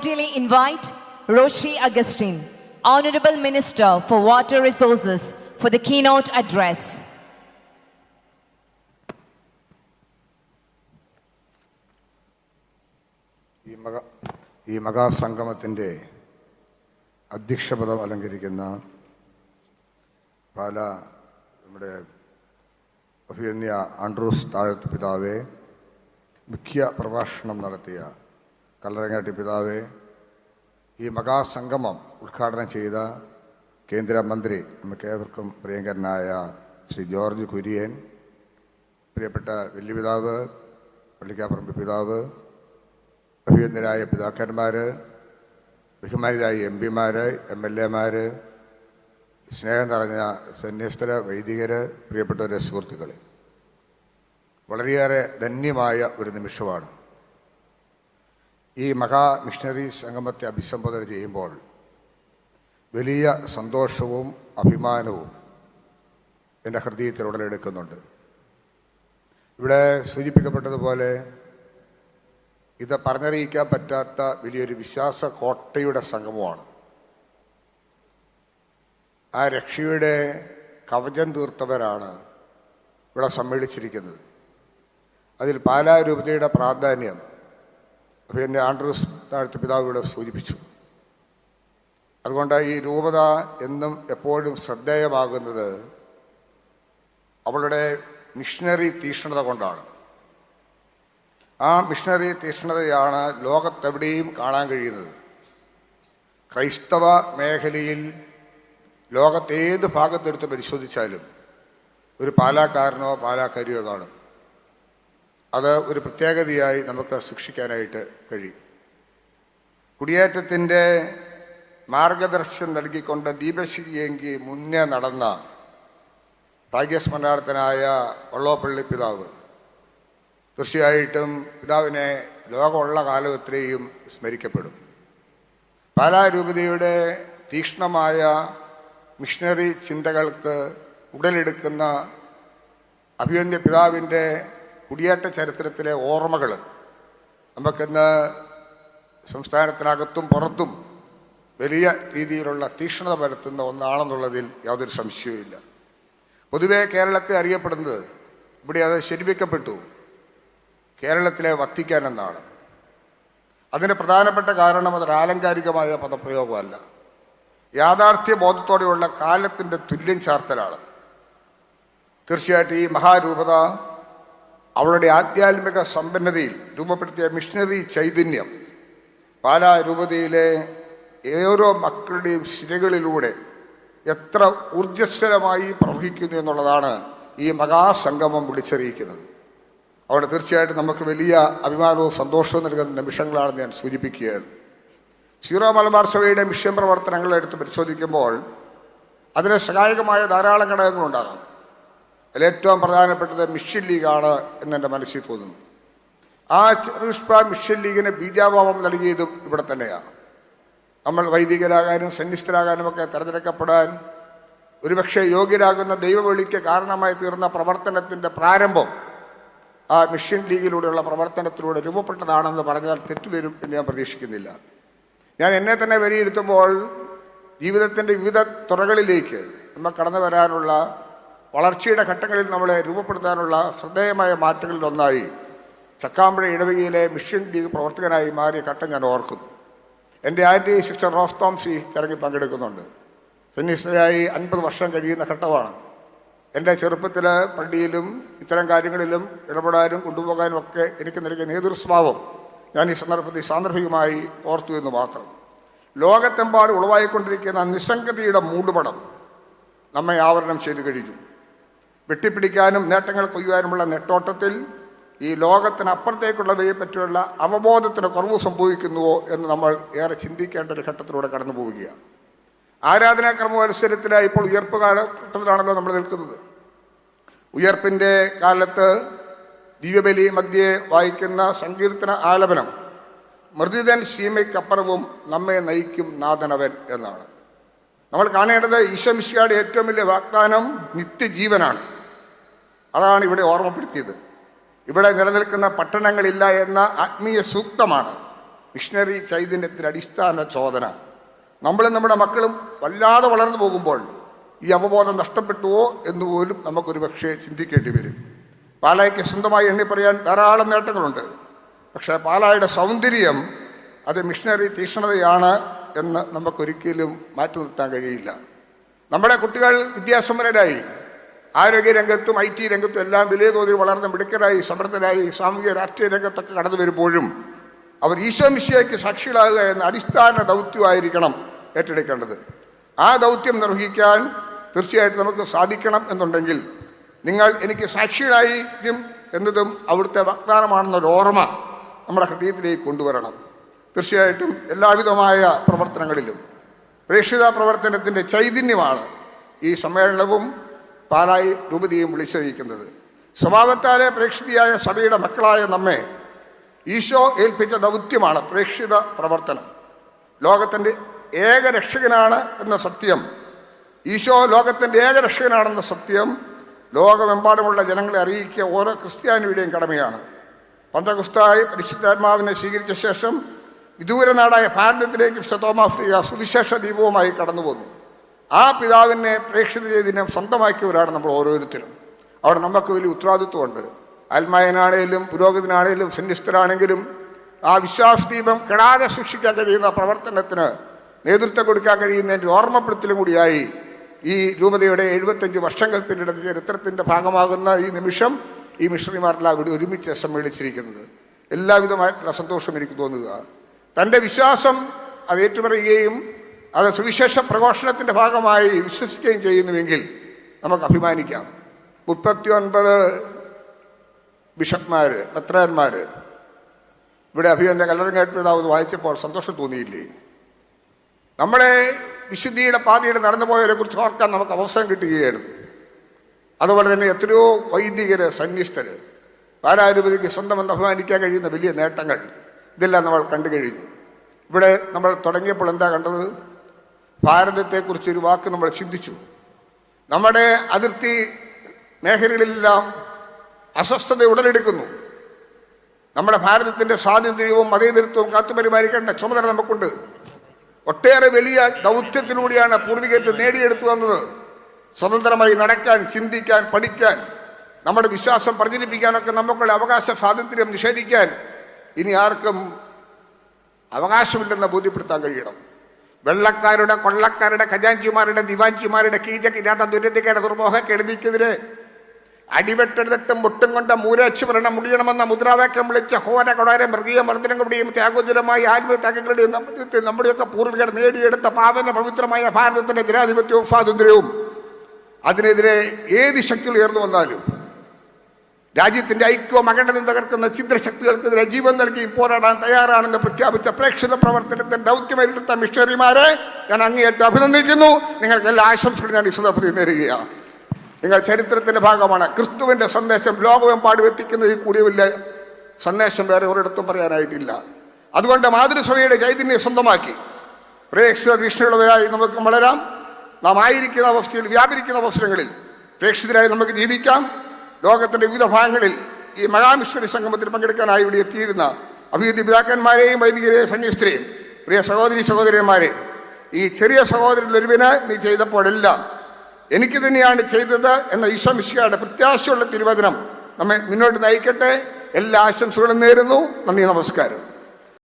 cordially invite Roshi Augustine, Honorable Minister for Water Resources, for the keynote address. ഈ മഹാസംഗമത്തിന്റെ അധ്യക്ഷപദം അലങ്കരിക്കുന്ന പാല നമ്മുടെ അഭിയന്യ Andrews താഴത്ത് പിതാവെ മുഖ്യ പ്രഭാഷണം നടത്തിയ കല്ലറങ്ങാട്ടി പിതാവെ ഈ മഹാസംഗമം ഉദ്ഘാടനം ചെയ്ത കേന്ദ്രമന്ത്രി നമുക്ക് ഏവർക്കും പ്രിയങ്കരനായ ശ്രീ ജോർജ് കുര്യൻ പ്രിയപ്പെട്ട വലിയ പിതാവ് പള്ളിക്കാപ്പറമ്പ് പിതാവ് അഭിയന്തരായ പിതാക്കന്മാർ ബഹുമാനിതരായ എം പിമാർ എം എൽ എമാർ സ്നേഹം നിറഞ്ഞ സന്യസ്തര വൈദികർ പ്രിയപ്പെട്ടവരെ സുഹൃത്തുക്കളെ വളരെയേറെ ധന്യമായ ഒരു നിമിഷമാണ്. ഈ മഹാ മിഷണറി സംഗമത്തെ അഭിസംബോധന ചെയ്യുമ്പോൾ വലിയ സന്തോഷവും അഭിമാനവും എന്റെ ഹൃദയത്തിൽ ഉടലെടുക്കുന്നുണ്ട്. ഇവിടെ സൂചിപ്പിക്കപ്പെട്ടതുപോലെ ഇത് പറഞ്ഞറിയിക്കാൻ പറ്റാത്ത വലിയൊരു വിശ്വാസ കോട്ടയുടെ സംഗമമാണ്. ആ രക്ഷയുടെ കവചം തീർത്തവരാണ് ഇവിടെ സമ്മേളിച്ചിരിക്കുന്നത്. അതിൽ പാലാരൂപതയുടെ പ്രാധാന്യം പിന്നെ ആൻഡ്രൂസ് താഴ്ത്ത പിതാവ് ഇവിടെ സൂചിപ്പിച്ചു. അതുകൊണ്ട് ഈ രൂപത എന്നും എപ്പോഴും ശ്രദ്ധേയമാകുന്നത് അവളുടെ മിഷണറി തീഷ്ണത കൊണ്ടാണ്. ആ മിഷണറി തീഷ്ണതയാണ് ലോകത്തെവിടെയും കാണാൻ കഴിയുന്നത്. ക്രൈസ്തവ മേഖലയിൽ ലോകത്തേത് ഭാഗത്തെടുത്ത് പരിശോധിച്ചാലും ഒരു പാലാക്കാരനോ പാലാക്കാരിയോ കാണും. അത് ഒരു പ്രത്യേകതയായി നമുക്ക് സൂക്ഷിക്കാനായിട്ട് കഴിയും. കുടിയേറ്റത്തിന്റെ മാർഗദർശനം നൽകിക്കൊണ്ട് ദീപശിഖിയെങ്കിൽ മുന്നേ നടന്ന ഭാഗ്യസ്മരണാർത്ഥനായ വള്ളോപ്പള്ളി പിതാവ് തീർച്ചയായിട്ടും പിതാവിനെ ലോകമുള്ള കാലം ഇത്രയും സ്മരിക്കപ്പെടും. പാലാരൂപതയുടെ തീക്ഷ്ണമായ മിഷണറി ചിന്തകൾക്ക് ഉടലെടുക്കുന്ന അഭിയന്യ പിതാവിന്റെ കുടിയേറ്റ ചരിത്രത്തിലെ ഓർമ്മകൾ നമുക്കിന്ന് സംസ്ഥാനത്തിനകത്തും പുറത്തും വലിയ രീതിയിലുള്ള തീക്ഷ്ണത പരത്തുന്ന ഒന്നാണെന്നുള്ളതിൽ യാതൊരു സംശയവുമില്ല. പൊതുവെ കേരളത്തെ അറിയപ്പെടുന്നത് ഇവിടെ അത് ശരിപ്പിക്കപ്പെട്ടു കേരളത്തിലെ വത്തിക്കാൻ എന്നാണ്. അതിന് പ്രധാനപ്പെട്ട കാരണം അതൊരു ആലങ്കാരികമായ പദപ്രയോഗമല്ല. യാഥാർത്ഥ്യ ബോധത്തോടെയുള്ള കാലത്തിന്റെ തുല്യം ചാർത്തലാണ്. തീർച്ചയായിട്ടും ഈ മഹാരൂപത അവളുടെ ആധ്യാത്മിക സമ്പന്നതയിൽ രൂപപ്പെടുത്തിയ മിഷണറി ചൈതന്യം പാലാ രൂപതയിലെ ഓരോ മക്കളുടെയും ശിരകളിലൂടെ എത്ര ഊർജസ്വലമായി പ്രവഹിക്കുന്നു എന്നുള്ളതാണ് ഈ മഹാസംഗമം വിളിച്ചറിയിക്കുന്നത്. അവിടെ തീർച്ചയായിട്ടും നമുക്ക് വലിയ അഭിമാനവും സന്തോഷവും നൽകുന്ന നിമിഷങ്ങളാണ് ഞാൻ സൂചിപ്പിക്കുകയാണ്. സീറോ മലബാർ സഭയുടെ മിഷൻ പ്രവർത്തനങ്ങൾ എടുത്ത് പരിശോധിക്കുമ്പോൾ അതിന് സഹായകമായ ധാരാളം ഘടകങ്ങളുണ്ടാകാം. അതിൽ ഏറ്റവും പ്രധാനപ്പെട്ടത് മിഷൻ ലീഗാണ് എന്ന് എന്റെ മനസ്സിൽ തോന്നുന്നു. ആ ചെറുഷ്പ മിഷൻ ലീഗിന് ബീജാഭാവം നൽകിയതും ഇവിടെ തന്നെയാണ്. നമ്മൾ വൈദികരാകാനും സന്നിസ്ഥരാകാനും ഒക്കെ തിരഞ്ഞെടുക്കപ്പെടാൻ ഒരുപക്ഷെ യോഗ്യരാകുന്ന ദൈവവിളിക്ക് കാരണമായി തീർന്ന പ്രവർത്തനത്തിന്റെ പ്രാരംഭം ആ മിഷൻ ലീഗിലൂടെയുള്ള പ്രവർത്തനത്തിലൂടെ രൂപപ്പെട്ടതാണെന്ന് പറഞ്ഞാൽ തെറ്റുവരും എന്ന് ഞാൻ പ്രതീക്ഷിക്കുന്നില്ല. ഞാൻ എന്നെ തന്നെ വിലയിരുത്തുമ്പോൾ ജീവിതത്തിന്റെ വിവിധ തുറകളിലേക്ക് നമ്മൾ കടന്നു വരാനുള്ള വളർച്ചയുടെ ഘട്ടങ്ങളിൽ നമ്മളെ രൂപപ്പെടുത്താനുള്ള ശ്രദ്ധേയമായ മാറ്റങ്ങളിൽ ഒന്നായി ചക്കാമ്പഴ ഇടവകയിലെ മിഷൻ ലീഗ് പ്രവർത്തകനായി മാറിയ ഘട്ടം ഞാൻ ഓർക്കുന്നു. എന്റെ ആന്റി സിസ്റ്റർ റോസ് തോംസി ചടങ്ങിൽ പങ്കെടുക്കുന്നുണ്ട്. സന്യസ്തയായി അൻപത് വർഷം കഴിയുന്ന ഘട്ടമാണ്. എന്റെ ചെറുപ്പത്തിൽ പള്ളിയിലും ഇത്തരം കാര്യങ്ങളിലും ഇടപെടാനും കൊണ്ടുപോകാനും ഒക്കെ എനിക്ക് നൽകിയ നേതൃസ്വഭാവം ഞാൻ ഈ സന്ദർഭത്തിൽ സാന്ദർഭികമായി ഓർത്തു എന്ന് മാത്രം. ലോകത്തെമ്പാട് ഉളവായിക്കൊണ്ടിരിക്കുന്ന നിസ്സംഗതിയുടെ മൂടുപടം നമ്മെ ആവരണം ചെയ്തു കഴിഞ്ഞു. വെട്ടിപ്പിടിക്കാനും നേട്ടങ്ങൾ കൊയ്യുവാനുമുള്ള നെട്ടോട്ടത്തിൽ ഈ ലോകത്തിനപ്പുറത്തേക്കുള്ളവയെ പറ്റിയുള്ള അവബോധത്തിന് കുറവ് സംഭവിക്കുന്നുവോ എന്ന് നമ്മൾ ഏറെ ചിന്തിക്കേണ്ട ഒരു ഘട്ടത്തിലൂടെ കടന്നു പോവുകയാണ്. ആരാധനാക്രമ മത്സരത്തിലായി ഇപ്പോൾ ഉയർപ്പ് കാലഘട്ടത്തിലാണല്ലോ നമ്മൾ നിൽക്കുന്നത്. ഉയർപ്പിന്റെ കാലത്ത് ദിവ്യബലി മധ്യേ വായിക്കുന്ന സങ്കീർത്തന ആലപനം മൃതിതൻ സീമയ്ക്കപ്പുറവും നമ്മെ നയിക്കും നാദനവൻ എന്നാണ്. നമ്മൾ കാണേണ്ടത് ഈശ്വമിശിയുടെ ഏറ്റവും വലിയ വാഗ്ദാനം നിത്യജീവനാണ്. അതാണ് ഇവിടെ ഓർമ്മപ്പെടുത്തിയത്. ഇവിടെ നിലനിൽക്കുന്ന പട്ടണങ്ങളില്ല എന്ന ആത്മീയ സൂക്തമാണ് മിഷണറി ചൈതന്യത്തിന് അടിസ്ഥാന ചോദന. നമ്മളും നമ്മുടെ മക്കളും വല്ലാതെ വളർന്നു പോകുമ്പോൾ ഈ അവബോധം നഷ്ടപ്പെട്ടുവോ എന്ന് പോലും നമുക്കൊരു പക്ഷേ ചിന്തിക്കേണ്ടി വരും. പാലായ്ക്ക് സ്വന്തമായി എണ്ണി പറയാൻ ധാരാളം നേട്ടങ്ങളുണ്ട്. പക്ഷേ പാലായുടെ സൗന്ദര്യം അത് മിഷണറി തീക്ഷ്ണതയാണ് എന്ന് നമുക്കൊരിക്കലും മാറ്റി നിർത്താൻ കഴിയില്ല. നമ്മുടെ കുട്ടികൾ വിദ്യാസമ്പന്നരായി. ആരോഗ്യ രംഗത്തും ഐ ടി രംഗത്തും എല്ലാം വലിയ തോതിൽ വളർന്ന മിടുക്കരായി സമൃദ്ധരായി സാമൂഹിക രാഷ്ട്രീയ രംഗത്തൊക്കെ കടന്നു വരുമ്പോഴും അവർ ഈശോ മിശിയയ്ക്ക് സാക്ഷികളാകുക എന്ന അടിസ്ഥാന ദൗത്യമായിരിക്കണം ഏറ്റെടുക്കേണ്ടത്. ആ ദൗത്യം നിർവഹിക്കാൻ തീർച്ചയായിട്ടും നമുക്ക് സാധിക്കണം എന്നുണ്ടെങ്കിൽ നിങ്ങൾ എനിക്ക് സാക്ഷികളായിരിക്കും എന്നതും അവിടുത്തെ വാഗ്ദാനമാണെന്നൊരു ഓർമ്മ നമ്മുടെ ഹൃദയത്തിലേക്ക് കൊണ്ടുവരണം. തീർച്ചയായിട്ടും എല്ലാവിധമായ പ്രവർത്തനങ്ങളിലും. പ്രേക്ഷിത പ്രവർത്തനത്തിന്റെ ചൈതന്യമാണ് ഈ സമ്മേളനവും പാലായി രൂപതയും വിളിച്ചിരിക്കുന്നത് സ്വഭാവത്താലെ പ്രേക്ഷിതയായ സഭയുടെ മക്കളായ നമ്മെ ഈശോ ഏൽപ്പിച്ച ദൗത്യമാണ് പ്രേക്ഷിത പ്രവർത്തനം. ലോകത്തിന്റെ ഏക രക്ഷകനാണ് എന്ന സത്യം ഈശോ ലോകത്തിന്റെ ഏക രക്ഷകനാണെന്ന സത്യം ലോകമെമ്പാടുമുള്ള ജനങ്ങളെ അറിയിക്കുക ഓരോ ക്രിസ്ത്യാനിയുടെയും കടമയാണ്. പന്തകുസ്തായി പരിശുദ്ധാത്മാവിനെ സ്വീകരിച്ച ശേഷം വിദൂര നാടായ ഭാരതത്തിലേക്ക് വിശുദ്ധ തോമാഫ്രിക സുവിശേഷ ദീപവുമായി കടന്നു ആ പിതാവിനെ പ്രേക്ഷിത ചെയ്തിനെ സ്വന്തമാക്കിയവരാണ് നമ്മൾ ഓരോരുത്തരും. അവിടെ നമുക്ക് വലിയ ഉത്തരവാദിത്വമുണ്ട്. ആത്മായനാണേലും പുരോഗതിനാണേലും സന്യസ്തരാണെങ്കിലും ആ വിശ്വാസദീപം കെടാതെ സൂക്ഷിക്കാൻ കഴിയുന്ന പ്രവർത്തനത്തിന് നേതൃത്വം കൊടുക്കാൻ കഴിയുന്നതിന്റെ ഓർമ്മപ്പെടുത്തലും കൂടിയായി ഈ രൂപതയുടെ എഴുപത്തഞ്ച് വർഷങ്ങൾ പിന്നിടുന്ന ചരിത്രത്തിന്റെ ഭാഗമാകുന്ന ഈ നിമിഷം ഈ മിഷണറിമാരെല്ലാം ഇവിടെ ഒരുമിച്ച് സമ്മേളിച്ചിരിക്കുന്നത്. എല്ലാവിധമായിട്ടുള്ള സന്തോഷം എനിക്ക് തോന്നുക. തന്റെ വിശ്വാസം അത് ഏറ്റുപറയുകയും അത് സുവിശേഷ പ്രഘോഷണത്തിന്റെ ഭാഗമായി വിശ്വസിക്കുകയും ചെയ്യുന്നുവെങ്കിൽ നമുക്ക് അഭിമാനിക്കാം. മുപ്പത്തി ഒൻപത് ബിഷപ്പ്മാർ മെത്രാന്മാർ ഇവിടെ അഭിയന്റെ കല്ലറങ്ങാട്ട് പിതാവ് വായിച്ചപ്പോൾ സന്തോഷം തോന്നിയില്ലേ? നമ്മളെ വിശുദ്ധിയുടെ പാതയുടെ നടന്നു പോയവരെ കുറിച്ച് ഓർക്കാൻ നമുക്ക് അവസരം കിട്ടുകയായിരുന്നു. അതുപോലെ തന്നെ എത്രയോ വൈദികര് സന്യസ്തര് സ്വന്തം സ്വന്തമെന്ന് അഭിമാനിക്കാൻ കഴിയുന്ന വലിയ നേട്ടങ്ങൾ ഇതെല്ലാം നമ്മൾ കണ്ടു കഴിഞ്ഞു. ഇവിടെ നമ്മൾ തുടങ്ങിയപ്പോൾ എന്താ കണ്ടത്? ഭാരതത്തെക്കുറിച്ച് ഒരു വാക്ക് നമ്മൾ ചിന്തിച്ചു. നമ്മുടെ അതിർത്തി മേഖലകളിലെല്ലാം അസ്വസ്ഥത ഉടലെടുക്കുന്നു. നമ്മുടെ ഭാരതത്തിന്റെ സ്വാതന്ത്ര്യവും മതേതരത്വവും കാത്തുപരിപാലിക്കേണ്ട ചുമതല നമുക്കുണ്ട്. ഒട്ടേറെ വലിയ ദൗത്യത്തിലൂടെയാണ് പൂർവികത്തെ നേടിയെടുത്തു വന്നത്. സ്വതന്ത്രമായി നടക്കാൻ ചിന്തിക്കാൻ പഠിക്കാൻ നമ്മുടെ വിശ്വാസം പ്രചരിപ്പിക്കാനൊക്കെ നമുക്കുള്ള അവകാശ സ്വാതന്ത്ര്യം നിഷേധിക്കാൻ ഇനി ആർക്കും അവകാശമില്ലെന്ന് ബോധ്യപ്പെടുത്താൻ കഴിയണം. വെള്ളക്കാരുടെ കൊള്ളക്കാരുടെ ഖജാൻജിമാരുടെ ദിവാൻജിമാരുടെ ദുരന്തക്കാരുടെ ദുർമോഹ കെടുതിക്കെതിര് അടിവെട്ടെടുത്തിട്ടും മുട്ടും കൊണ്ട് മൂരാച്ചു ഭരണം മുടിയണമെന്ന മുദ്രാവാക്യം വിളിച്ച ഹോര കൊടാര മൃഗീയ മർദ്ദനങ്ങളുടെയും ത്യാഗോജലമായ ആത്മത്യാഗങ്ങളുടെയും നമ്മുടെ നമ്മുടെയൊക്കെ പൂർവികർ നേടിയെടുത്ത പാവന പവിത്രമായ ഭാരതത്തിന്റെ ജനാധിപത്യവും സ്വാതന്ത്ര്യവും അതിനെതിരെ ഏത് ശക്തി ഉയർന്നു വന്നാലും രാജ്യത്തിന്റെ ഐക്യവും അഖണ്ഡതയും തകർക്കുന്ന ഛിദ്രശക്തികൾക്കെതിരെ ജീവൻ നൽകി പോരാടാൻ തയ്യാറാണെന്ന് പ്രഖ്യാപിച്ച പ്രേക്ഷിത പ്രവർത്തനത്തിന്റെ ദൗത്യമേറ്റെടുത്ത മിഷണറിമാരെ ഞാൻ അങ്ങേയറ്റം അഭിനന്ദിക്കുന്നു. നിങ്ങൾക്ക് എല്ലാ ആശംസകളും ഞാൻ ഈ സന്ദർഭത്തിൽ നേരുകയാണ്. നിങ്ങൾ ചരിത്രത്തിന്റെ ഭാഗമാണ്. ക്രിസ്തുവിന്റെ സന്ദേശം ലോകമെമ്പാടും എത്തിക്കുന്നതിൽ കൂടിയ വലിയ സന്ദേശം വേറെ ഒരിടത്തും പറയാനായിട്ടില്ല. അതുകൊണ്ട് മാതൃസഭയുടെ ചൈതന്യം സ്വന്തമാക്കി. പ്രേക്ഷിത ദൃഷ്ടിയുള്ളവരായി നമുക്ക് വളരാം. നാം ആയിരിക്കുന്ന അവസ്ഥയിൽ വ്യാപരിക്കുന്ന അവസരങ്ങളിൽ പ്രേക്ഷിതരായി നമുക്ക് ജീവിക്കാം. ലോകത്തിന്റെ വിവിധ ഭാഗങ്ങളിൽ ഈ മഹാമിശ്വരി സംഗമത്തിൽ പങ്കെടുക്കാനായി ഇവിടെ എത്തിയിരുന്ന അഭിവൃദ്ധി പിതാക്കന്മാരെയും വൈദികരെയും സന്യസ്തരെയും പ്രിയ സഹോദരി സഹോദരന്മാരെ ഈ ചെറിയ സഹോദരൻ ഒരുവിന് നീ ചെയ്തപ്പോഴെല്ലാം എനിക്ക് തന്നെയാണ് ചെയ്തത് എന്ന ഈശ്വമിശിയുടെ പ്രത്യാശയുള്ള തിരുവചനം നമ്മെ മുന്നോട്ട് നയിക്കട്ടെ. എല്ലാ ആശംസകളും നേരുന്നു. നന്ദി നമസ്കാരം.